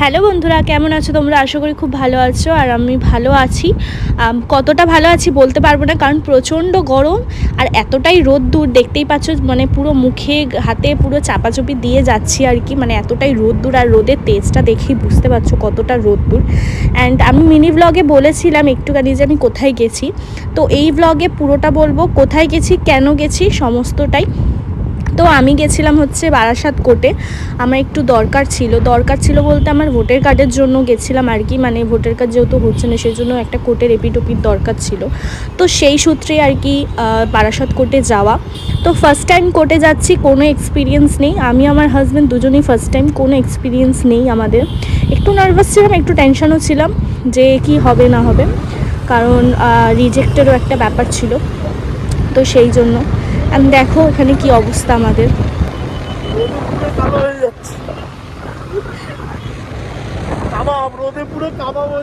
Hello বন্ধুরা, কেমন আছো তোমরা? আশা করি খুব ভালো আছো আর আমি ভালো আছি। কতটা ভালো আছি বলতে পারব না, কারণ প্রচণ্ড গরম আর এতটাই রোদ দূর দেখতেই পাচ্ছ মানে পুরো মুখে, হাতে পুরো চাপাচুপি দিয়ে যাচ্ছি আর কি মানে এতটাই রোদ দূর আর রোদের তেজটা দেখেই বুঝতে পারছ কতটা রোদ দূর অ্যান্ড আমি মিনি ব্লগে বলেছিলাম একটুখানি যে আমি কোথায় গেছি। তো এই ব্লগে পুরোটা বলব, কোথায় গেছি, কেন গেছি, সমস্তটাই। তো আমি গেছিলাম হচ্ছে বারাসাত কোর্টে। আমার একটু দরকার ছিল। দরকার ছিল বলতে আমার ভোটার কার্ডের জন্য গেছিলাম আর কি। মানে ভোটার কার্ড যেহেতু হচ্ছে না সেই জন্য একটা কোর্টের এপিটপির দরকার ছিল। তো সেই সূত্রে আর কি বারাসাত কোর্টে যাওয়া। তো ফার্স্ট টাইম কোর্টে যাচ্ছি, কোনো এক্সপিরিয়েন্স নেই। আমি, আমার হাজব্যান্ড দুজনেই ফার্স্ট টাইম কোনো এক্সপিরিয়েন্স নেই আমাদের। একটু নার্ভাস ছিলাম, একটু টেনশনও ছিলাম যে কি হবে, না হবে। কারণ রিজেক্টেরও একটা ব্যাপার ছিল। তো সেই জন্য। আমি দেখো এখানে কি অবস্থা আমাদের। রোদে একটু কতবার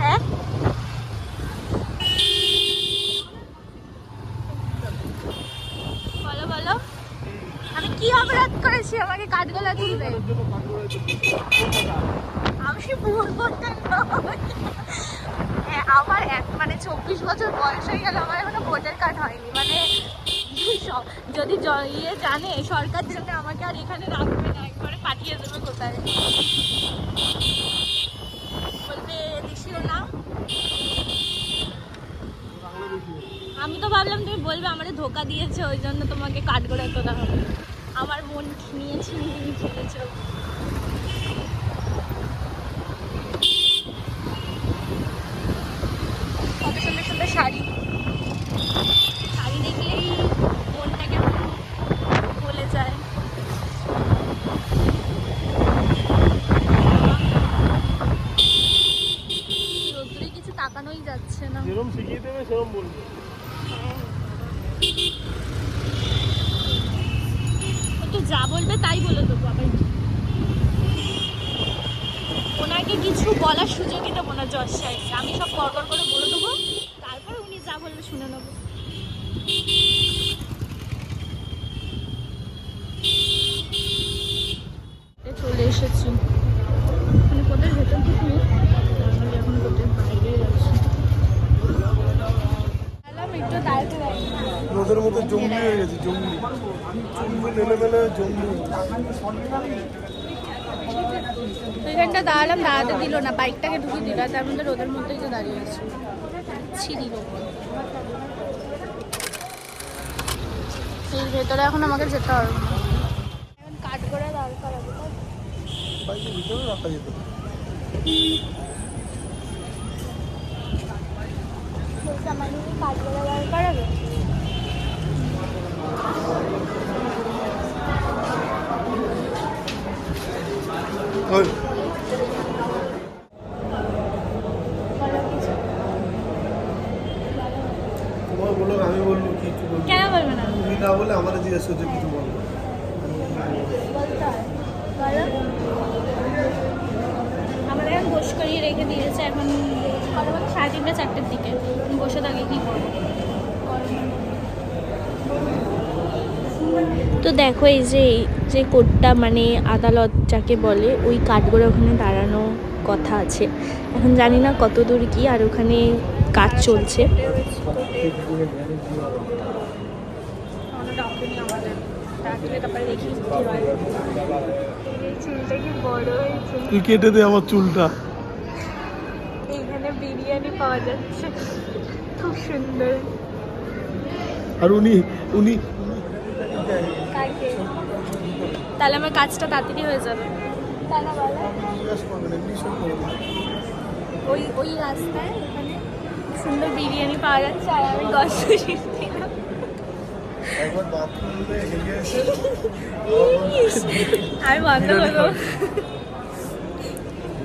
হ্যাঁ? বলো বলো। আমি কি অপরাধ করেছি? আমাকে কাঠগোলা তুলবে। আমি ভুল করতে হ্যাঁ, আমার এক মানে চব্বিশ বছর বয়স হয়ে গেল আমার এখনও ভোটার কার্ড হয়নি। মানে যদি ইয়ে জানে সরকার জানে আমাকে আর এখানে রাখবে না। একবারে পাঠিয়ে দেবে কোথায়? বলবে দেশীয় না। আমি তো ভাবলাম তুমি বলবে আমাদের ধোকা দিয়েছে, ওই জন্য তোমাকে কাঠগোড়া তোলা হবে। আমার মন নিয়েছি নিয়ে চলেছ কত সুন্দর সুন্দর শাড়ি শাড়ি দেখলেই মনটা কেমন বলে যায় রোদ্দুরে কিছু তাকানোই যাচ্ছে না যেরকম শিখিয়ে দেবে সেরকম বলবে একটু যা বলবে তাই বলে দেবো আবার। ওনাকে কিছু বলার সুযোগই দেবো না সাহেবকে আমি সব গড়গড় করে বলে দেবো। তারপরে উনি যা বলবে শুনে নেব। চলে এসেছি। মানে কোথায় ভেতর কিছু নেই নর্মালি এখন কোটের বাইরেই আছি গেলাম একটু দাঁড়াতে দাঁড়িয়ে রোদের মতো জঙ্গলি হয়ে গেছে জঙ্গলি। চুলগুলো মেলে মেলে জঙ্গলি। এখানটা দাঁড়ালাম দাঁড়াতে দিল না। বাইকটাকে ঢুকিয়ে দিল তার মধ্যে রোদের মধ্যেই তো দাঁড়িয়ে আছে। ছিঁড়ি ভেতরে এখন আমাকে যেতে হবে। এখন কাট করে দরকার হবে তাই? বাইকের ভিতরে রাখা যেত বলছি আমার কাট করে দরকার হবে ওই বলো কিছু। তোমার বলো আমি বলব কি একটু বলব কেন বলবে না বলে আমার জিজ্ঞেস করছ কিছু বলব আমাদের এখন বস করিয়ে রেখে দিয়েছে এখন বলতো সাড়ে তিনটে চারটের দিকে। বসে থাকি কি করব? তো দেখো এই যে এই যে কোর্টটা মানে আদালত যাকে বলে ওই কাঠগড়ে ওখানে দাঁড়ানো কথা আছে। এখন জানি না কত দূর কি আর ওখানে কাজ চলছে। চুলটা কি তুই কেটে দে আমার চুলটা। এইখানে বিরিয়ানি পাওয়া যাচ্ছে। খুব সুন্দর। আর উনি উনি তাহলে আমার কাজটা তাড়াতাড়ি হয়ে যাবে। ওই ওই রাস্তায় ওখানে সুন্দর বিরিয়ানি পাওয়া যাচ্ছে আর আমি দশ আমি বন্ধ করব।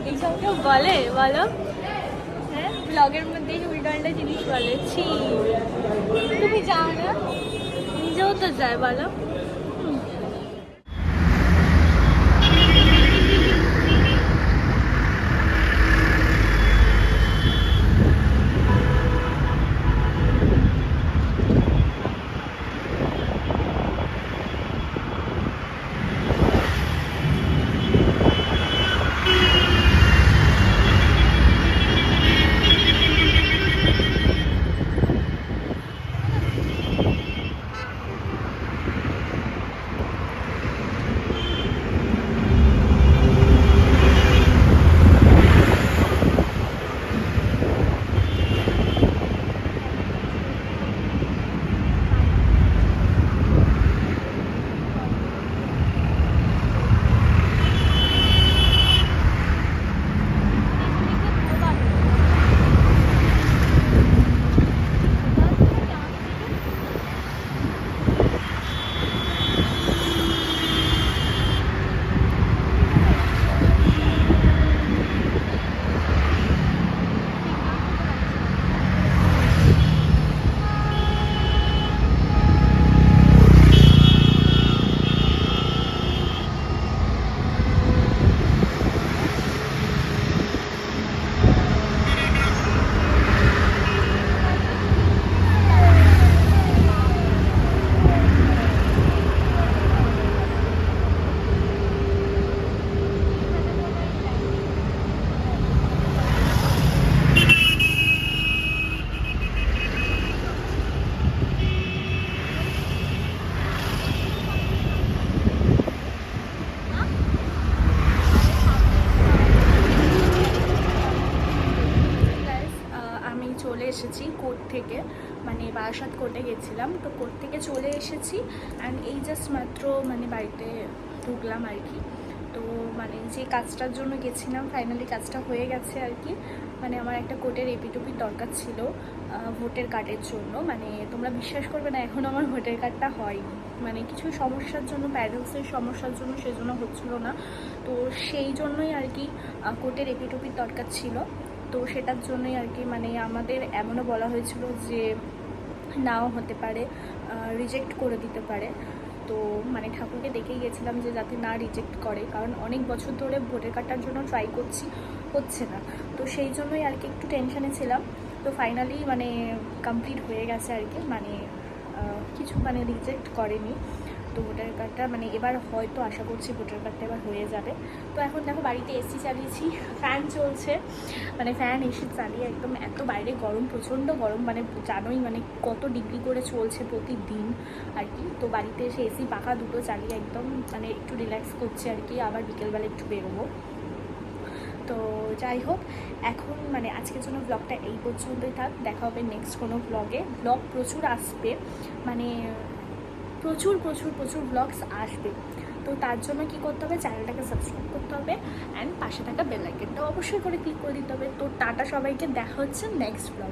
এইসব কেউ বলে? বলো। হ্যাঁ ব্লগের মধ্যে উল্টো জিনিস বলে। ছি। তুমি যাও না। নিজেও তো যায় বলো? থেকে মানে বারাসাত কোর্টে গেছিলাম। তো কোর্ট থেকে চলে এসেছি অ্যান্ড এই জাস্ট মাত্র মানে বাড়িতে ঢুকলাম আর কি। তো মানে যে কাজটার জন্য গেছিলাম ফাইনালি কাজটা হয়ে গেছে আর কি। মানে আমার একটা কোর্টের এপিটুপির দরকার ছিল ভোটের কার্ডের জন্য। মানে তোমরা বিশ্বাস করবে না, এখন আমার ভোটের কার্ডটা হয়নি। মানে কিছু সমস্যার জন্য প্যারেন্টসের সমস্যার জন্য সেজন্য হচ্ছিল না। তো সেই জন্যই আর কি কোর্টের এপিটুপির দরকার ছিল। তো সেটার জন্যই আর কি মানে আমাদের এমনও বলা হয়েছিল যে নাও হতে পারে রিজেক্ট করে দিতে পারে। তো মানে ঠাকুরকে দেখেই গেছিলাম যে যাতে না রিজেক্ট করে, কারণ অনেক বছর ধরে ভোটার কাটার জন্য ট্রাই করছি, হচ্ছে না। তো সেই জন্যই আর কি একটু টেনশানে ছিলাম। তো ফাইনালি মানে কমপ্লিট হয়ে গেছে আর কি মানে কিছু মানে রিজেক্ট করেনি। তো ভোটার কার্ডটা মানে এবার হয়তো আশা করছি ভোটার কার্ডটা এবার হয়ে যাবে। তো এখন দেখো বাড়িতে এসি চালিয়েছি ফ্যান চলছে। মানে ফ্যান এসি চালিয়ে একদম এত বাইরে গরম, প্রচণ্ড গরম মানে জানোই মানে কত ডিগ্রি করে চলছে প্রতিদিন আর কি। তো বাড়িতে এসে এসি পাখা দুটো চালিয়ে একদম মানে একটু রিল্যাক্স করছে আর কি, আবার বিকেলবেলা একটু বেরোবো। তো যাই হোক, এখন মানে আজকের জন্য ব্লগটা এই পর্যন্তই থাক। দেখা হবে নেক্সট কোনো ব্লগে ব্লগ প্রচুর আসবে। মানে প্রচুর প্রচুর প্রচুর ব্লগস আসবে। তো তার জন্য কি করতে হবে? চ্যানেলটাকে সাবস্ক্রাইব করতে হবে অ্যান্ড পাশে থাকা বেল আইকনটা অবশ্যই করে ক্লিক করে দিতে হবে। তো টাটা সবাইকে, দেখা হচ্ছে নেক্সট ব্লগ